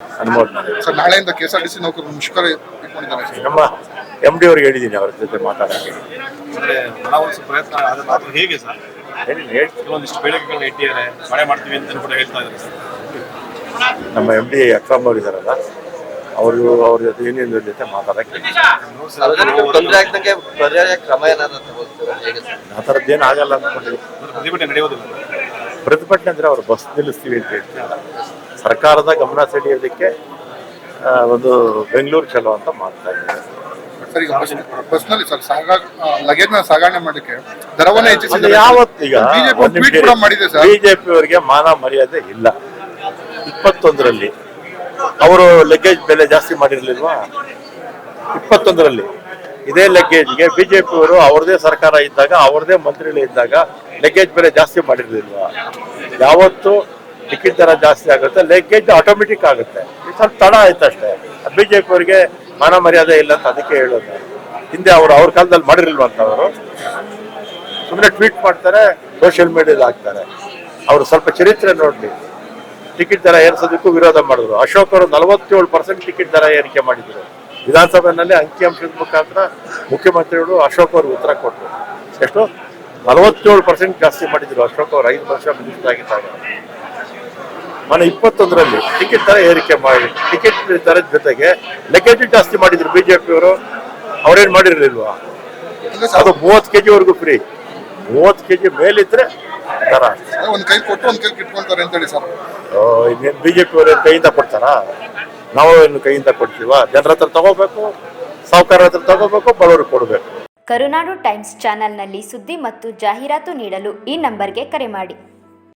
ಮಾಡಿದ್ದಾರೆ. ಸರ್ ನಾಳೆಯಿಂದ K S R T C ನೌಕರರು ಮುಷ್ಕರ ಇಟ್ಕೊಂಡಿದ್ದಾರೆ ಸರ್. ನಮ್ಮ ಎಂ ಡಿ ಅವ್ರಿಗೆ ಹೇಳಿದ್ದೀನಿ ಅವ್ರ ಜೊತೆ ಮಾತಾಡೋಕ್ಕೆ. ಅಂದ್ರೆ ಮನವೊಲಿಸುವ ಪ್ರಯತ್ನ ಹೇಗೆ ಸರ್? ಹೇಳಿ ಹೇಳಿ. ಕೆಲವೊಂದಿಷ್ಟು ಬೇಡಿಕೆಗಳನ್ನ ಇಟ್ಟಿದ್ದಾರೆ. ಮಳೆ ಮಾಡ್ತೀವಿ ಅಂತ ಕೂಡ ಹೇಳ್ತಾ ಇದ್ದಾರೆ ಸರ್. ನಮ್ಮ ಎಂ ಡಿ ಅಕ್ರಮ್ ಅವ್ರು ಇದಾರಲ್ಲ ಅವರು ಅವ್ರ ಜೊತೆ ಯೂನಿಯನ್ ಜೊತೆ ಮಾತಾಡಕ್ಕೆ ಸಾರ್ವಜನಿಕರಿಗೆ ತೊಂದರೆ ಆಗ್ದಂಗೆ ಪರ್ಯಾಯ ಕ್ರಮ ಏನಾದ್ರು ತಗೊಳ್ತೀರಾ ಹೇಗೆ ಸರ್? ಆ ಥರದ್ದೇನು ಆಗಲ್ಲ ಅಂದ್ಕೊಂಡಿದ್ದೀವಿ. ಅಂದ್ರೆ ಪ್ರತಿಭಟನೆ ನಡೆಯೋದಿಲ್ಲ. ಪ್ರತಿಭಟನೆ ಅಂದ್ರೆ ಅವ್ರು ಬಸ್ ನಿಲ್ಲಿಸ್ತೀವಿ ಅಂತ ಹೇಳ್ತಿಲ್ಲ ಸರ್ಕಾರದ ಗಮನ ಸೆಳೆಯೋದಕ್ಕೆ ಒಂದು ಬೆಂಗಳೂರು ಚಲೋ ಅಂತ ಮಾಡ್ತಾ ಇದ್ದಾರೆ. ಸರ್ ಈಗ ಬಸ್ ಬಸ್ನಲ್ಲಿ ಸರ್ ಸಾಗಾ ಲಗೇಜ್ನ ಸಾಗಣೆ ಮಾಡಕ್ಕೆ ದರವನ್ನ ಅದು ಹೆಚ್ಚಿಸಿದ್ದಾರೆ. ಯಾವತ್ತು ಈಗ ಬಿಜೆಪಿ ಕೂಡ ಮಾಡಿದೆ ಸರ್. ಬಿಜೆಪಿ ಅವರಿಗೆ ಮಾನ ಮರ್ಯಾದೆ ಇಲ್ಲ. ಇಪ್ಪತ್ತೊಂದರಲ್ಲಿ ಅವರು ಲಗೇಜ್ ಬೆಲೆ ಜಾಸ್ತಿ ಮಾಡಿರ್ಲಿಲ್ವಾ? ಇಪ್ಪತ್ತೊಂದರಲ್ಲಿ ಇದೇ ಲಗೇಜ್ಗೆ ಬಿಜೆಪಿ ಅವರು ಅವ್ರದೇ ಸರ್ಕಾರ ಇದ್ದಾಗ ಅವ್ರದೇ ಮಂತ್ರಿಗಳು ಇದ್ದಾಗ ಲಗೇಜ್ ಬೆಲೆ ಜಾಸ್ತಿ ಮಾಡಿರ್ಲಿಲ್ವಾ? ಯಾವತ್ತು ಟಿಕೆಟ್ ದರ ಜಾಸ್ತಿ ಆಗುತ್ತೆ ಲೆಗ್ಗೇಜ್ ಆಟೋಮೆಟಿಕ್ ಆಗುತ್ತೆ. ಸ್ವಲ್ಪ ತಡ ಆಯ್ತು ಅಷ್ಟೇ. ಬಿಜೆಪಿ ಅವರಿಗೆ ಮಾನ ಮರ್ಯಾದೆ ಇಲ್ಲ ಅಂತ ಅದಕ್ಕೆ ಹೇಳೋದು. ಹಿಂದೆ ಅವರು ಅವ್ರ ಕಾಲದಲ್ಲಿ ಮಾಡಿರ್ಲಿಲ್ವಂತ ಅವರು. ಸುಮ್ಮನೆ ಟ್ವೀಟ್ ಮಾಡ್ತಾರೆ ಸೋಷಿಯಲ್ ಮೀಡಿಯಾದ ಹಾಕ್ತಾರೆ. ಅವರು ಸ್ವಲ್ಪ ಚರಿತ್ರೆ ನೋಡಲಿ. ಟಿಕೆಟ್ ದರ ಏರಿಸೋದಕ್ಕೂ ವಿರೋಧ ಮಾಡಿದ್ರು. ಅಶೋಕ್ ಅವರು ನಲವತ್ತೇಳು ಪರ್ಸೆಂಟ್ ಟಿಕೆಟ್ ದರ ಏರಿಕೆ ಮಾಡಿದ್ರು. ವಿಧಾನಸಭೆಯಲ್ಲಿ ಅಂಕಿಅಂಶದ ಮುಖಾಂತರ ಮುಖ್ಯಮಂತ್ರಿಗಳು ಅಶೋಕ್ ಅವರು ಉತ್ತರ ಕೊಟ್ಟರು. ಎಷ್ಟು? ನಲವತ್ತೇಳು ಪರ್ಸೆಂಟ್ ಜಾಸ್ತಿ ಮಾಡಿದ್ರು. ಅಶೋಕ್ ಅವರು ಐದು ವರ್ಷ ಮಿನಿಸ್ಟರ್ ಆಗಿದ್ದಾಗ. ಮನೆ ಇಪ್ಪತ್ತೊಂದರಲ್ಲಿ ಟಿಕೆಟ್ ದರ ಏರಿಕೆ ಮಾಡಿ ಟಿಕೆಟ್ ದರದ ಜೊತೆಗೆ ಲಗೇಜ್ ಜಾಸ್ತಿ ಮಾಡಿದ್ರು ಬಿಜೆಪಿ ಅವರು. ಅವ್ರೇನ್ ಮಾಡಿರ್ಲಿಲ್ವಾ? ಅದು ಮೂವತ್ತು ಕೆಜಿ ವರೆಗೂ ಫ್ರೀ ಮೂವತ್ತು ಕೆಜಿ ಮೇಲಿದ್ರೆ ದರ. ಒಂದು ಕೈ ಕೊಟ್ಟು ಒಂದು ಕೈ ಕಿಟ್ಕೊಂತಾರೆ ಅಂತ ಹೇಳಿ ಸರ್ ಇನ್ನೇನು ಬಿಜೆಪಿ ಅವರು ಕೈಯಿಂದ ಕೊಡ್ತಾರಾ? ನಾವು ಏನು ಕೈಯಿಂದ ಕೊಡ್ತೀವ? ಜನರ ಹತ್ರ ತಗೋಬೇಕು ಸಾಹುಕಾರ ಹತ್ರ ತಗೋಬೇಕು ಬಡವರು ಕೊಡಬೇಕು. ಕರುನಾಡು ಟೈಮ್ಸ್ ಚಾನೆಲ್ನಲ್ಲಿ ಸುದ್ದಿ ಮತ್ತು ಜಾಹೀರಾತು ನೀಡಲು ಈ ನಂಬರ್ಗೆ ಕರೆ ಮಾಡಿ.